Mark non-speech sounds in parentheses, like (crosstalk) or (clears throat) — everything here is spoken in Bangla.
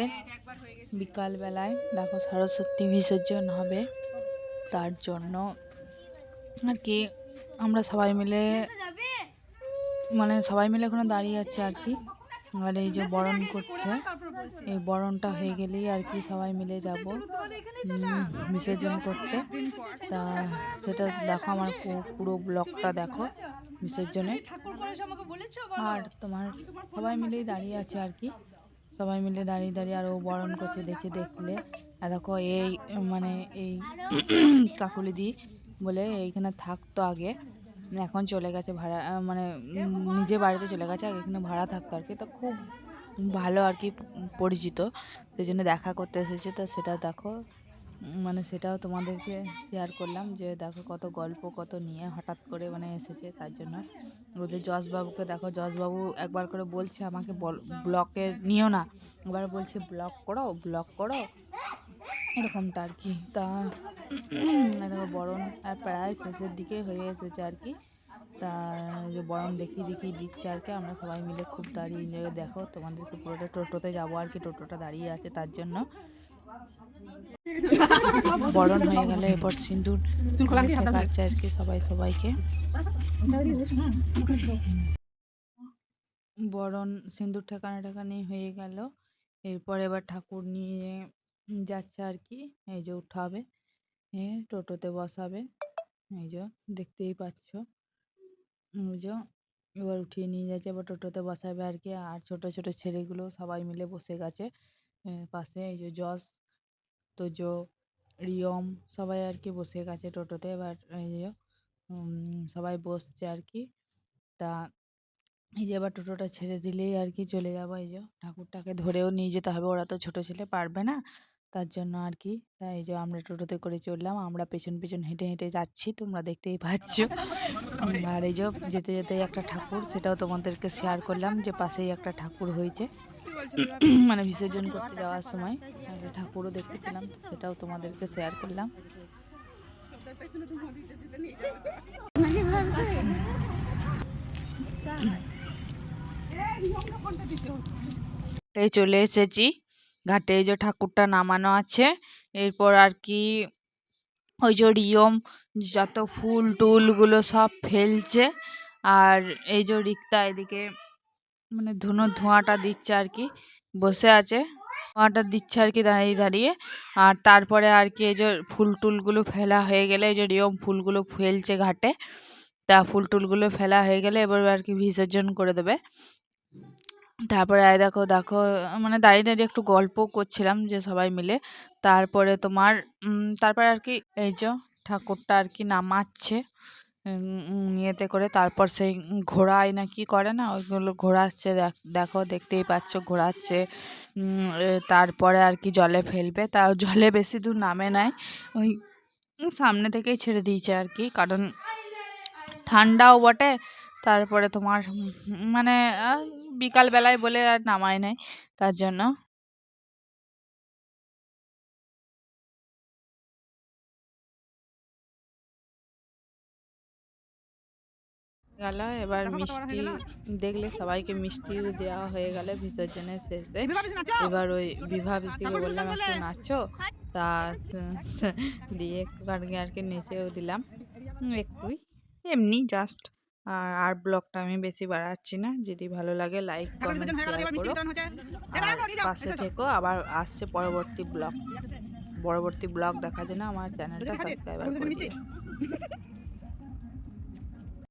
এর বিকালবেলায় দেখো সরস্বতী বিসর্জন হবে। তার জন্য আর কি আমরা সবাই মিলে মানে সবাই মিলে ওখানে দাঁড়িয়ে আছে আর কি। আর এই যে বরণ করছে। এই বরণটা হয়ে গেলেই আর কি সবাই মিলে যাব। বিসর্জন করতে। তা সেটা দেখো আমার পুরো ব্লগটা দেখো বিসর্জনে আর তোমার সবাই মিলেই দাঁড়িয়ে আছে আর কি। সবাই মিলে দাঁড়িয়ে দাঁড়িয়ে আর ও বরণ করছে, দেখে দেখলে। আর দেখো এই মানে এই (clears throat) কাকুলি দি বলে এইখানে থাকতো আগে। এখন চলে গেছে ভাড়া মানে নিজে বাড়িতে চলে গেছে, আগে এখানে ভাড়া থাকতো আর কি। তো খুব ভালো আর কি পরিচিত। সেই জন্য দেখা করতে এসেছে। তো সেটা দেখো মানে সেটাও তোমাদেরকে শেয়ার করলাম যে দেখো কত গল্প, কত নিয়ে হঠাৎ করে মানে এসেছে তার জন্য। ওদের যশবাবুকে দেখো যশবাবু একবার করে বলছে আমাকে ব্লকে নিও না। একবার বলছে ব্লক করো ব্লক করো। এরকমটা আর কি। তা দেখো বরণ প্রায় শেষের দিকে হয়ে এসেছে আর কি। তা যে বরণ দেখি দেখি দিচ্ছে আর কি। আমরা সবাই মিলে খুব দাঁড়িয়ে enjoy দেখো তোমাদেরকে পুরোটা টোটোতে যাব আর কি। টোটোটা দাঁড়িয়ে আছে তার জন্য। বরণ হয়ে গেলে এরপর সিঁদুর আর কি সবাই সবাইকে। বরণ সিঁদুর ঠেকানো ঠেকানি হয়ে গেল। এরপর এবার ঠাকুর নিয়ে যাচ্ছে আর কি। এই যে উঠাবে, এ টোটোতে বসাবে। এই যে দেখতেই পাচ্ছ। এই যে এবার উঠিয়ে নিয়ে যাচ্ছে, এবার টোটোতে বসাবে আর কি। আর ছোট ছোট ছেলেগুলো সবাই মিলে বসে গেছে পাশে এই যে যশ তোজো রিয়ম সবাই আর কি বসে গেছে টোটোতে এবার এই যে সবাই বসছে আর কি তা এই যে এবার টোটোটা ছেড়ে দিলেই আর কি চলে যাব এই যে ঠাকুরটাকে ধরেও নিয়ে যেতে হবে। ওরা তো ছোট ছেলে পারবে না। তার জন্য আর কি তাই এই যে আমরা টোটোতে করে চললাম। আমরা পেছন পেছন হেঁটে হেঁটে যাচ্ছি তোমরা দেখতেই পাচ্ছ। (laughs) আর এই যে যেতে যেতে একটা ঠাকুর সেটাও তোমাদেরকে শেয়ার করলাম যে পাশেই একটা ঠাকুর হয়েছে। (clears throat) মানে বিসর্জন করতে যাওয়ার সময় ঠাকুরও দেখতে পেলাম সেটাও তোমাদেরকে শেয়ার করলাম। চলে এসেছি ঘাটে এই যে ঠাকুরটা নামানো আছে এরপর আর কি ওই যে রিয়ম যত ফুল টুলগুলো সব ফেলছে আর এই যে রিক্তা এদিকে মানে ধুনোর ধোঁয়াটা দিচ্ছে আর কি। বসে আছে। ধোঁয়াটা দিচ্ছে আর কি দাঁড়িয়ে দাঁড়িয়ে। আর তারপরে আর কি এই যে ফুল টুলগুলো ফেলা হয়ে গেলে, এই যে রিয়ম ফুলগুলো ফেলছে ঘাটে, তা ফুল টুলগুলো ফেলা হয়ে গেলে এবার আর কি বিসর্জন করে দেবে। তারপরে আয় দেখো দেখো মানে দাঁড়িয়ে দাঁড়িয়ে একটু গল্প করছিলাম যে সবাই মিলে। তারপরে তোমার তারপরে আর কি এই যে ঠাকুরটা আর কি নামাচ্ছে। ইয়েতে করে তারপর সেই ঘোড়ায় না কি করে না? ওইগুলো ঘোরাচ্ছে, দেখ- দেখো, দেখতেই পাচ্ছ, ঘোরাচ্ছে। তারপরে আর কি জলে ফেলবে। তাও জলে বেশি দূর নামে নাই। ওই সামনে থেকেই ছেড়ে দিয়েছে আর কি। কারণ ঠান্ডাও বটে, তারপরে তোমার মানে বিকালবেলায় বলে আর নামায় নাই, তার জন্য। গেল এবার মিষ্টি দেখলে সবাইকে মিষ্টি দেওয়া হয়ে গেল বিসর্জনের শেষে। এবার ওই বিভা পিসিকে বললাম একটু নাচো। তা (laughs) দিয়ে একটু কাটকে আর কি নেচেও দিলাম। একটুই এমনি জাস্ট আর আর ব্লগটা আমি বেশি বাড়াচ্ছি না। যদি ভালো লাগে লাইক কমেন্ট শেয়ার করো। পাশে থেকো আবার আসছে পরবর্তী ব্লগ। পরবর্তী ব্লগ দেখার জন্য আমার চ্যানেলটা সাবস্ক্রাইবার করে (laughs)